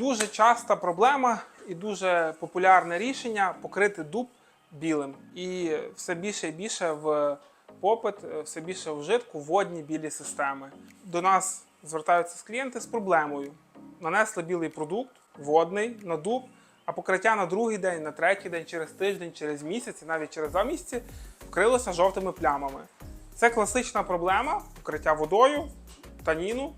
Дуже часта проблема і дуже популярне рішення покрити дуб білим. І все більше і більше в попит, е, все більше вжитку водні білі системи. До нас звертаються клієнти з проблемою. Нанесли білий продукт, водний на дуб, а покриття на другий день, на третій день, через тиждень, через місяць, навіть через два місяці вкрилося жовтими плямами. Це класична проблема покриття водою, таніну,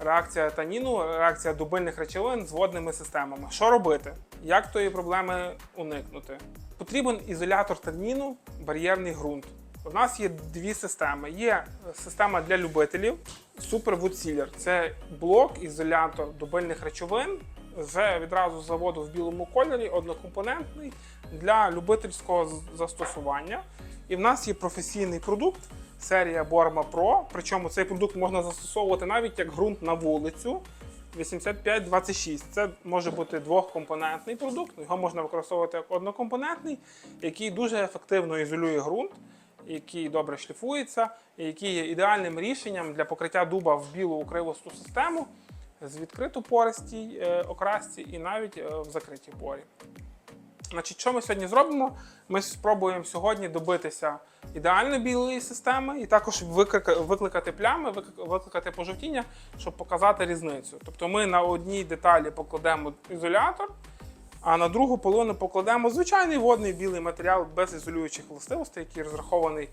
реакція таніну, реакція дубильних речовин з водними системами. Що робити? Як тої проблеми уникнути? Потрібен ізолятор таніну, бар'єрний ґрунт. У нас є дві системи. Є система для любителів Super. Це блок, ізолятор дубильних речовин. Вже відразу з заводу в білому кольорі, однокомпонентний для любительського застосування. І в нас є професійний продукт, серія Borma Pro. Причому цей продукт можна застосовувати навіть як ґрунт на вулицю. 8526. Це може бути двохкомпонентний продукт. Його можна використовувати як однокомпонентний, який дуже ефективно ізолює ґрунт, який добре шліфується, і який є ідеальним рішенням для покриття дуба в білу укривосту систему з відкриту пористій е, окрасці і навіть е, в закритій порі. Значить, що ми сьогодні зробимо? Ми спробуємо сьогодні добитися ідеально білої системи і також викликати плями, викликати пожовтіння, щоб показати різницю. Тобто ми на одній деталі покладемо ізолятор, а на другу половину покладемо звичайний водний білий матеріал без ізолюючих властивостей, який розрахований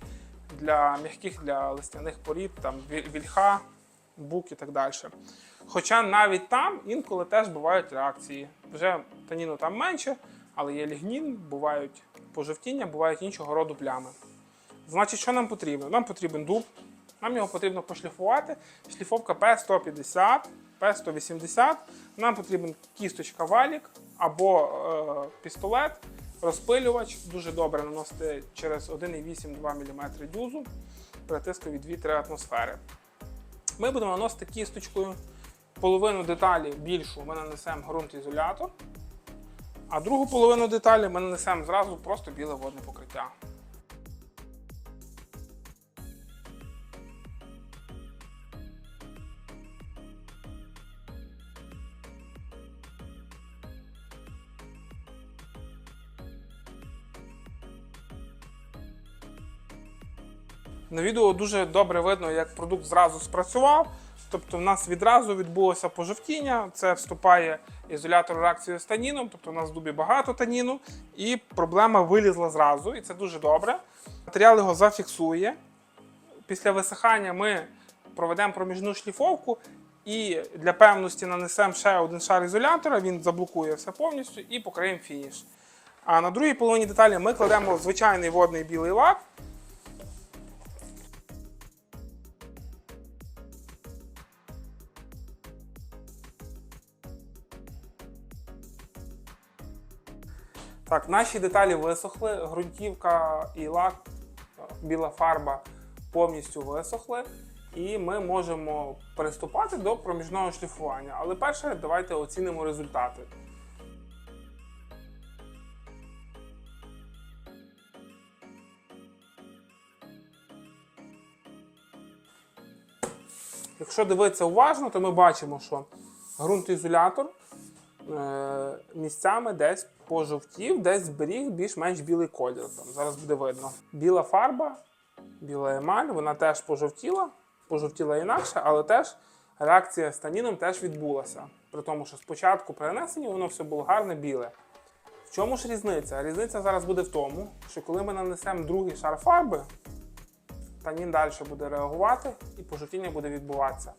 для м'яких для листяних порід, там вільха, бук і так далі. Хоча навіть там інколи теж бувають реакції. Вже таніну там менше, але є лігнін, бувають пожовтіння, бувають іншого роду плями. Значить, що нам потрібно? Нам потрібен дуб, нам його потрібно пошліфувати. Шліфовка P150, P180. Нам потрібен кісточка валік або е, пістолет, розпилювач. Дуже добре наносити через 1,8-2 мм дюзу при від 2-3 атмосфери. Ми будемо наносити кісточкою. Половину деталі більшу ми нанесемо ґрунт-ізолятор, а другу половину деталі ми нанесемо зразу просто біле водне покриття. На відео дуже добре видно, як продукт зразу спрацював. Тобто, в нас відразу відбулося пожовтіння, це вступає ізолятор реакції з таніном, тобто у нас в дубі багато таніну, і проблема вилізла зразу, і це дуже добре. Матеріал його зафіксує. Після висихання ми проведемо проміжну шліфовку і для певності нанесемо ще один шар ізолятора, він заблокує все повністю і покриємо фініш. А на другій половині деталі ми кладемо звичайний водний білий лак. Так, наші деталі висохли, ґрунтівка і лак, е, біла фарба повністю висохли. І ми можемо приступати до проміжного шліфування. Але перше, давайте оцінимо результати. Якщо дивитися уважно, то ми бачимо, що ґрунтоізолятор місцями десь пожовтів, десь зберіг більш-менш білий колір. Там зараз буде видно. Біла фарба, біла емаль, вона теж пожовтіла, пожовтіла інакше, але теж реакція з таніном теж відбулася. При тому, що спочатку при нанесенні воно все було гарне біле. В чому ж різниця? Різниця зараз буде в тому, що коли ми нанесемо другий шар фарби, танін далі буде реагувати і пожовтіння буде відбуватися.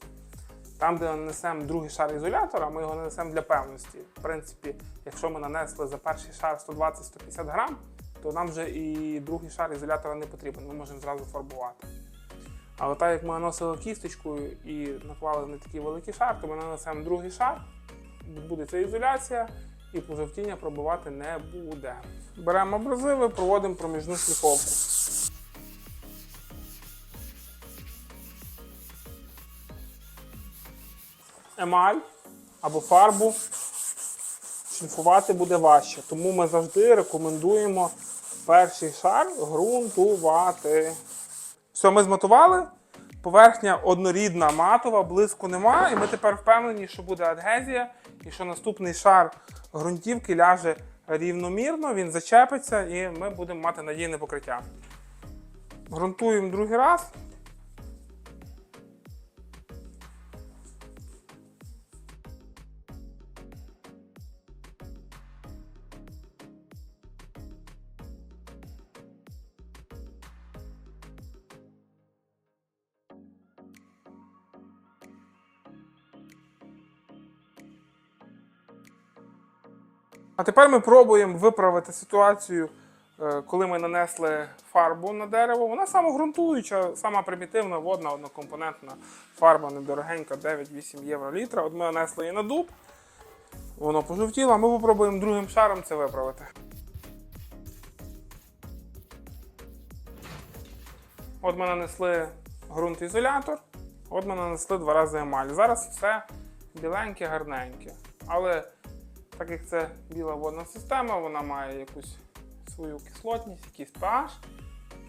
Там, де нанесемо другий шар ізолятора, ми його нанесемо для певності. В принципі, якщо ми нанесли за перший шар 120-150 грам, то нам вже і другий шар ізолятора не потрібен, ми можемо зразу фарбувати. Але так як ми наносили кісточкою і наклали не такий великий шар, то ми нанесемо другий шар, відбудеться ізоляція і пожовтіння пробувати не буде. Беремо абразиви, проводимо проміжну шліфовку. Емаль або фарбу шліфувати буде важче. Тому ми завжди рекомендуємо перший шар ґрунтувати. Все, ми змотували. Поверхня однорідна, матова, блиску нема, і ми тепер впевнені, що буде адгезія, і що наступний шар ґрунтівки ляже рівномірно, він зачепиться, і ми будемо мати надійне покриття. Грунтуємо другий раз. А тепер ми пробуємо виправити ситуацію, е, коли ми нанесли фарбу на дерево. Вона самогрунтуюча, сама примітивна, водна, однокомпонентна фарба недорогенька, 9-8 євро літра. От ми нанесли її на дуб, воно пожовтіло, а ми попробуємо другим шаром це виправити. От ми нанесли ґрунтоізолятор, от ми нанесли два рази емаль. Зараз все біленьке, гарненьке. Але так як це біла водна система, вона має якусь свою кислотність, якийсь pH.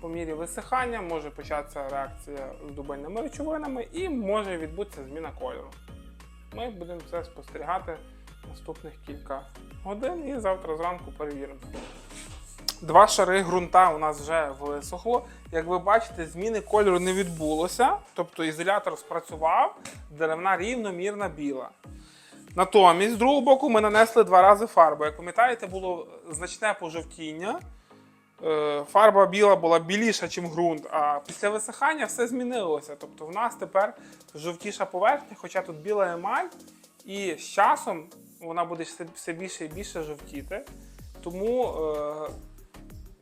По мірі висихання може початися реакція з дубельними речовинами і може відбутися зміна кольору. Ми будемо це спостерігати наступних кілька годин і завтра зранку перевіримо. Два шари ґрунта у нас вже висохло. Як ви бачите, зміни кольору не відбулося, тобто ізолятор спрацював, деревна рівномірна біла. Натомість, з другого боку, ми нанесли два рази фарбу. Як пам'ятаєте, було значне пожовтіння. Е, Фарба біла була біліша, ніж ґрунт, а після висихання все змінилося. Тобто в нас тепер жовтіша поверхня, хоча тут біла емаль, і з часом вона буде все- більше і більше жовтіти. Тому е,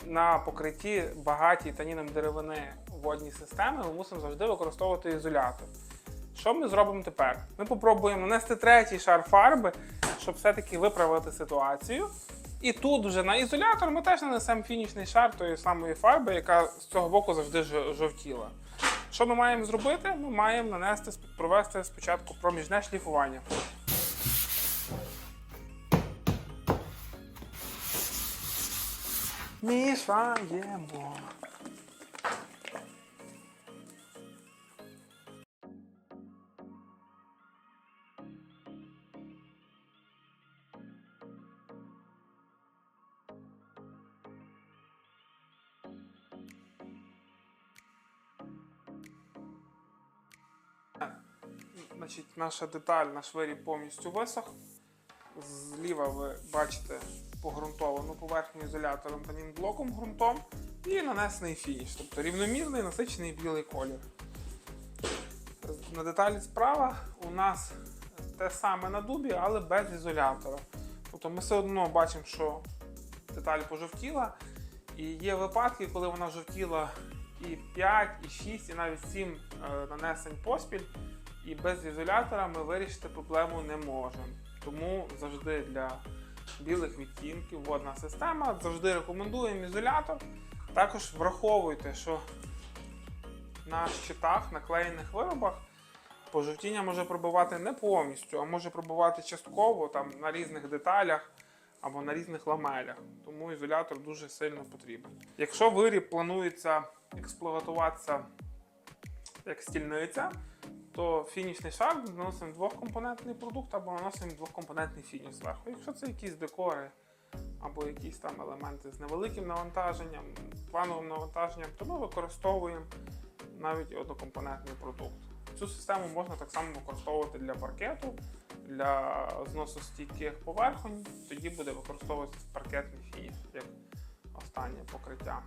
на покритті багатій таніном деревини водні системи ми мусимо завжди використовувати ізолятор. Що ми зробимо тепер? Ми попробуємо нанести третій шар фарби, щоб все-таки виправити ситуацію. І тут вже на ізолятор ми теж нанесемо фінішний шар тої самої фарби, яка з цього боку завжди жовтіла. Що ми маємо зробити? Ми маємо нанести, провести спочатку проміжне шліфування. Мішаємо. Значить, наша деталь, наш виріб повністю висох. Зліва ви бачите погрунтовану поверхню ізолятором та блоком ґрунтом і нанесений фініш, тобто рівномірний насичений білий колір. На деталі справа у нас те саме на дубі, але без ізолятора. Тобто ми все одно бачимо, що деталь пожовтіла. І є випадки, коли вона жовтіла і 5, і 6, і навіть 7 е, нанесень поспіль. І без ізолятора ми вирішити проблему не можемо. Тому завжди для білих відтінків водна система. Завжди рекомендуємо ізолятор. Також враховуйте, що на щитах, наклеєних виробах, пожовтіння може пробивати не повністю, а може пробивати частково там, на різних деталях або на різних ламелях. Тому ізолятор дуже сильно потрібен. Якщо виріб планується експлуатуватися як стільниця, то фінішний шар наносимо двохкомпонентний продукт або наносимо двохкомпонентний фініш зверху. Якщо це якісь декори або якісь там елементи з невеликим навантаженням, плановим навантаженням, то ми використовуємо навіть однокомпонентний продукт. Цю систему можна так само використовувати для паркету, для зносостійких поверхонь, тоді буде використовуватися паркетний фініш як останнє покриття.